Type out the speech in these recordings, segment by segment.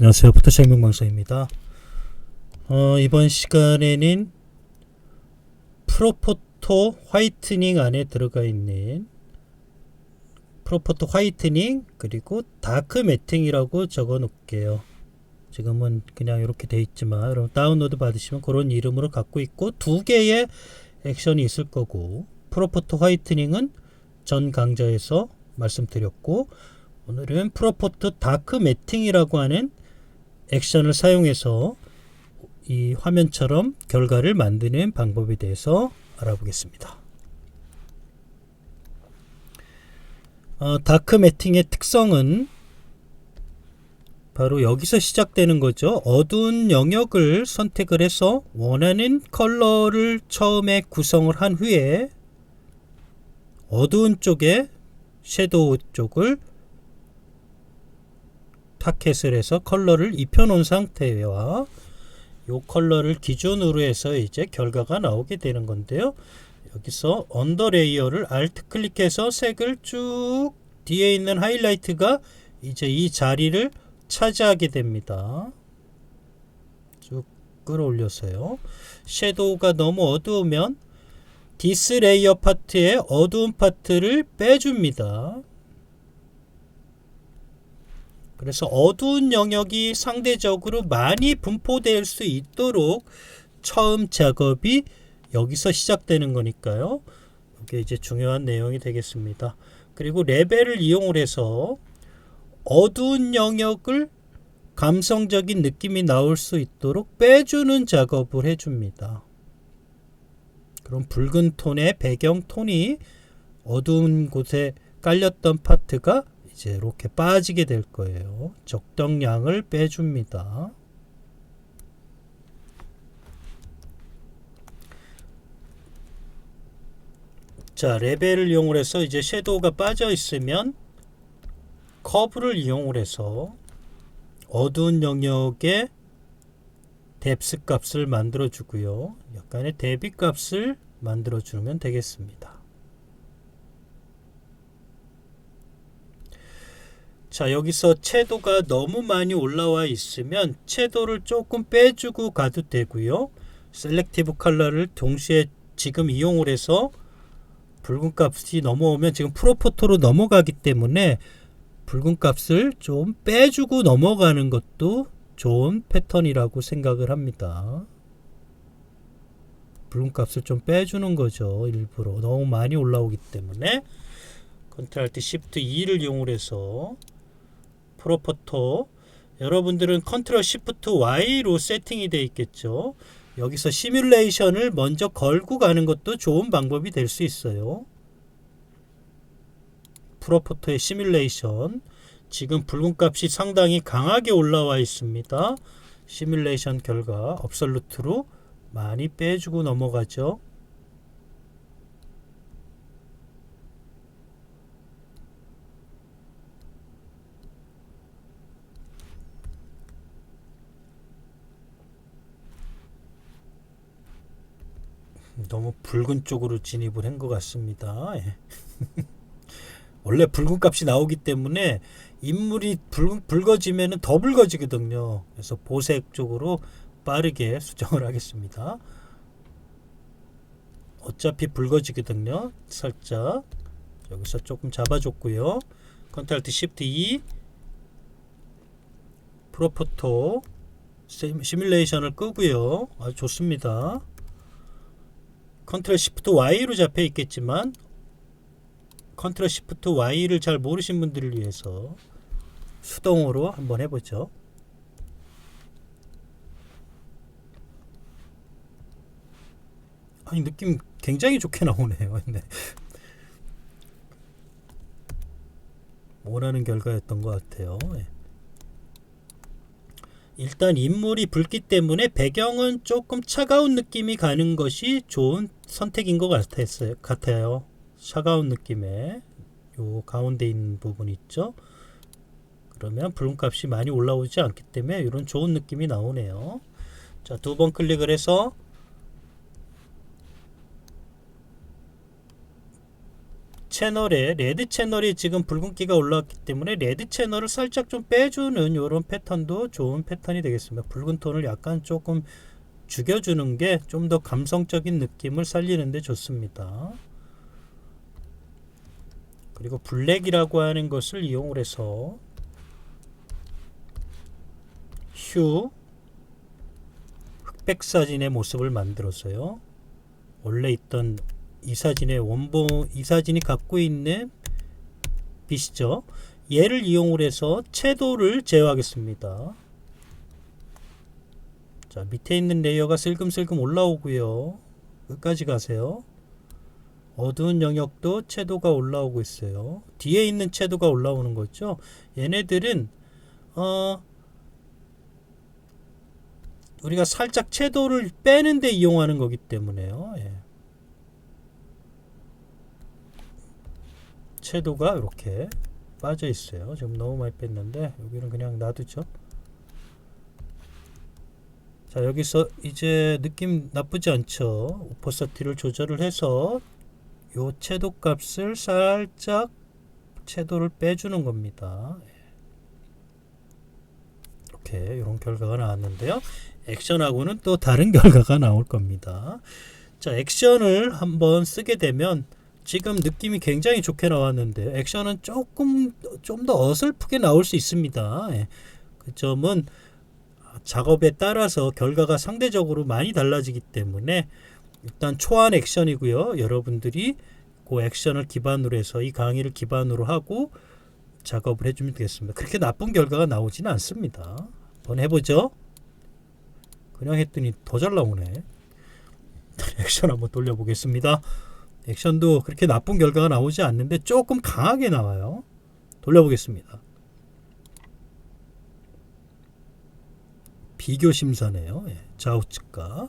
안녕하세요. 포토샵 명방송입니다. 어, 이번 시간에는 프로포토 화이트닝 안에 들어가 있는 프로포토 화이트닝 그리고 다크 매팅이라고 적어 놓을게요. 지금은 그냥 이렇게 돼 있지만 여러분 다운로드 받으시면 그런 이름으로 갖고 있고 두 개의 액션이 있을 거고 프로포토 화이트닝은 전 강좌에서 말씀드렸고 오늘은 프로포트 다크 매팅이라고 하는 액션을 사용해서 이 화면처럼 결과를 만드는 방법에 대해서 알아보겠습니다. 어, 다크 매팅의 특성은 바로 여기서 시작되는 거죠. 어두운 영역을 선택을 해서 원하는 컬러를 처음에 구성을 한 후에 어두운 쪽에 섀도우 쪽을 타켓을 해서 컬러를 입혀놓은 상태와 이 컬러를 기준으로 해서 이제 결과가 나오게 되는 건데요. 여기서 언더 레이어를 알트 클릭해서 색을 쭉 뒤에 있는 하이라이트가 이제 이 자리를 차지하게 됩니다. 쭉 끌어올려서요. 섀도우가 너무 어두우면 디스 레이어 파트의 어두운 파트를 빼줍니다. 그래서 어두운 영역이 상대적으로 많이 분포될 수 있도록 처음 작업이 여기서 시작되는 거니까요. 이게 이제 중요한 내용이 되겠습니다. 그리고 레벨을 이용을 해서 어두운 영역을 감성적인 느낌이 나올 수 있도록 빼주는 작업을 해줍니다. 그럼 붉은 톤의 배경 톤이 어두운 곳에 깔렸던 파트가 이제 이렇게 빠지게 될 거예요. 적당량을 빼줍니다. 자, 레벨을 이용을 해서 이제 섀도우가 빠져 있으면 커브를 이용을 해서 어두운 영역에 뎁스 값을 만들어 주고요. 약간의 대비 값을 만들어 주면 되겠습니다. 자 여기서 채도가 너무 많이 올라와 있으면 채도를 조금 빼주고 가도 되고요. 셀렉티브 컬러를 동시에 지금 이용을 해서 붉은 값이 넘어오면 지금 프로포토로 넘어가기 때문에 붉은 값을 좀 빼주고 넘어가는 것도 좋은 패턴이라고 생각을 합니다. 붉은 값을 좀 빼주는 거죠 일부러. 너무 많이 올라오기 때문에. 컨트롤 Alt Shift 2를 이용을 해서 프로포토 여러분들은 컨트롤 시프트 Y로 세팅이 되어 있겠죠. 여기서 시뮬레이션을 먼저 걸고 가는 것도 좋은 방법이 될 수 있어요. 프로포토의 시뮬레이션 지금 붉은 값이 상당히 강하게 올라와 있습니다. 시뮬레이션 결과 업솔루트로 많이 빼주고 넘어가죠. 너무 붉은 쪽으로 진입을 한 것 같습니다. 예. 원래 붉은 값이 나오기 때문에 인물이 붉, 붉어지면 더 붉어지거든요. 그래서 보색 쪽으로 빠르게 수정을 하겠습니다. 어차피 붉어지거든요. 살짝 여기서 조금 잡아줬고요. 컨트롤 Shift E 프로포토 시뮬레이션을 끄고요. 아주 좋습니다. 컨트롤 시프트 Y로 잡혀 있겠지만 컨트롤 시프트 Y를 잘 모르신 분들을 위해서 수동으로 한번 해보죠. 아니 느낌 굉장히 좋게 나오네요. 네. 원하는 결과였던 것 같아요. 네. 일단 인물이 붉기 때문에 배경은 조금 차가운 느낌이 가는 것이 좋은 선택인 것 같았어요. 같아요. 차가운 느낌의 요 가운데 있는 부분 있죠. 그러면 붉은 값이 많이 올라오지 않기 때문에 이런 좋은 느낌이 나오네요. 자, 두 번 클릭을 해서 채널에 레드 채널이 지금 붉은기가 올라왔기 때문에 레드 채널을 살짝 좀 빼주는 이런 패턴도 좋은 패턴이 되겠습니다. 붉은 톤을 약간 조금 죽여주는 게 좀 더 감성적인 느낌을 살리는데 좋습니다. 그리고 블랙이라고 하는 것을 이용을 해서 휴 흑백 사진의 모습을 만들었어요. 원래 있던 이 사진의 원본 이 사진이 갖고 있는 빛이죠. 얘를 이용을 해서 채도를 제어하겠습니다. 자 밑에 있는 레이어가 슬금슬금 올라오고요. 끝까지 가세요. 어두운 영역도 채도가 올라오고 있어요. 뒤에 있는 채도가 올라오는 거죠. 얘네들은 어 우리가 살짝 채도를 빼는데 이용하는 거기 때문에요. 예. 채도가 이렇게 빠져 있어요. 지금 너무 많이 뺐는데 여기는 그냥 놔두죠. 자 여기서 이제 느낌 나쁘지 않죠. 오퍼서티를 조절을 해서 요 채도 값을 살짝 채도를 빼주는 겁니다. 이렇게 이런 결과가 나왔는데요. 액션하고는 또 다른 결과가 나올 겁니다. 자 액션을 한번 쓰게 되면 지금 느낌이 굉장히 좋게 나왔는데 액션은 조금 좀 더 어설프게 나올 수 있습니다. 예. 그 점은 작업에 따라서 결과가 상대적으로 많이 달라지기 때문에 일단 초안 액션이고요. 여러분들이 그 액션을 기반으로 해서 이 강의를 기반으로 하고 작업을 해주면 되겠습니다. 그렇게 나쁜 결과가 나오지는 않습니다. 한번 해보죠. 그냥 했더니 더 잘 나오네. 액션 한번 돌려보겠습니다. 액션도 그렇게 나쁜 결과가 나오지 않는데 조금 강하게 나와요. 돌려보겠습니다. 비교 심사네요. 예, 좌우측과.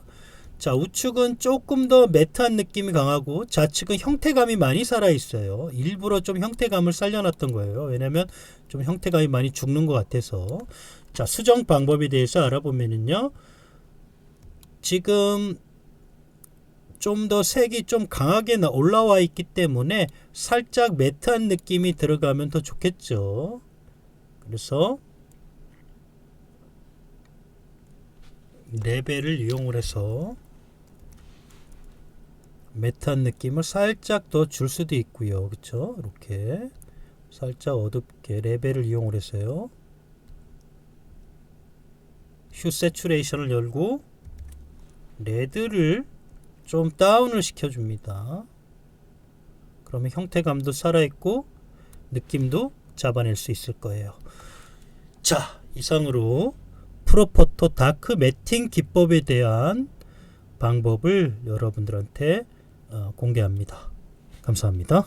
자, 우측은 조금 더 매트한 느낌이 강하고 좌측은 형태감이 많이 살아 있어요. 일부러 좀 형태감을 살려놨던 거예요. 왜냐면 좀 형태감이 많이 죽는 것 같아서. 자, 수정 방법에 대해서 알아보면은요. 지금 좀 더 색이 좀 강하게 나- 올라와 있기 때문에 살짝 매트한 느낌이 들어가면 더 좋겠죠. 그래서 레벨을 이용을 해서 매트한 느낌을 살짝 더 줄 수도 있고요. 그렇죠? 이렇게 살짝 어둡게 레벨을 이용을 해서요. 휴 세츄레이션을 열고 레드를 좀 다운을 시켜줍니다. 그러면 형태감도 살아있고 느낌도 잡아낼 수 있을 거예요. 자, 이상으로 프로포토 다크 매팅 기법에 대한 방법을 여러분들한테 어, 공개합니다. 감사합니다.